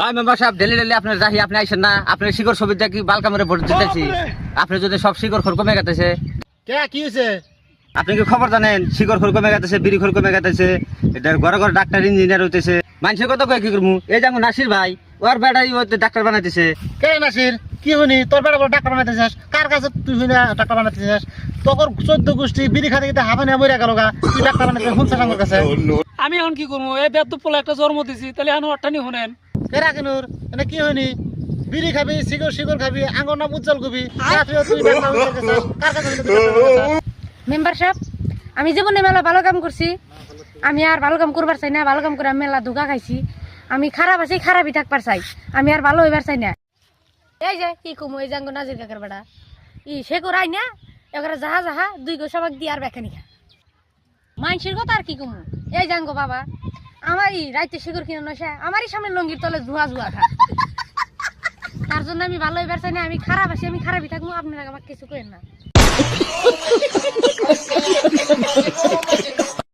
হয় মেম্বার সাহেব daily daily আপনার যাহি আপনি আইসেন না। আপনার শিকড় ছবিটা কি বাল কামড়ে ভোট দিতেছি। আপনি যদি সব শিকড় খোর কমে গেতেছে। কে কি হয়েছে আপনি কি খবর জানেন? শিকড় খোর কমে গেতেছে বিড়ি খোর কমে গেতেছে। এটার ঘরে ঘরে ডাক্তার ইঞ্জিনিয়ার হইতেছে। মানুষের কত কয় কি করব এই যেমন নাসির ভাই ওর বেড়াই ডাক্তার বানাইতেছে। কে নাসির? কি শুনি? তোর বেটা বড় ডাক্তার বানাইতেছিস? কার কাছে তুই শুনি ডাক্তার বানাইতেছিস? তোর চোদ্দ গোষ্ঠী বিড়ি খাতে গিয়ে হাফা নিয়ে মরে গেল গা। তুই ডাক্তার বানাইতে শুনছিস আমার কাছে। আমি এখন কি করব এই বেদ পোলা একটা জন্ম দিছি তাহলে এখন অট্টানি শুনেন। কে রাখিনুর মানে কি হয়নি? বিড়ি খাবি খাবি আঙ্গর নাম উজ্জ্বল কবি কার? মেম্বার আমি জীবনে মেলা ভালো কাম করছি আমি আর ভালো কাম করবার চাই না, ভালো কাম করে আমি মেলা ধোকা খাইছি। আমি খারাপ আছি খারাপই থাকবার চাই, আমি আর ভালো হইবার চাই না। এই যে, কি কমু, এই জাঙ্গ নাজির কাকার বেড়া। ই, সে করাই না এবারে যাহা যাহা, দুই গো সবাক দিয়ে আর বেখানি খা। মানসির কথা আর কি কমু? এই জাঙ্গ বাবা আমারই রাইতে শিকড় কিনে নসে আমারই সামনে লঙ্গির তলে জুয়া জুয়া খা তার জন্য আমি ভালো এবার চাই না, আমি খারাপ আছি, আমি খারাপই থাকব, আপনারা আমার কিছু করেন না।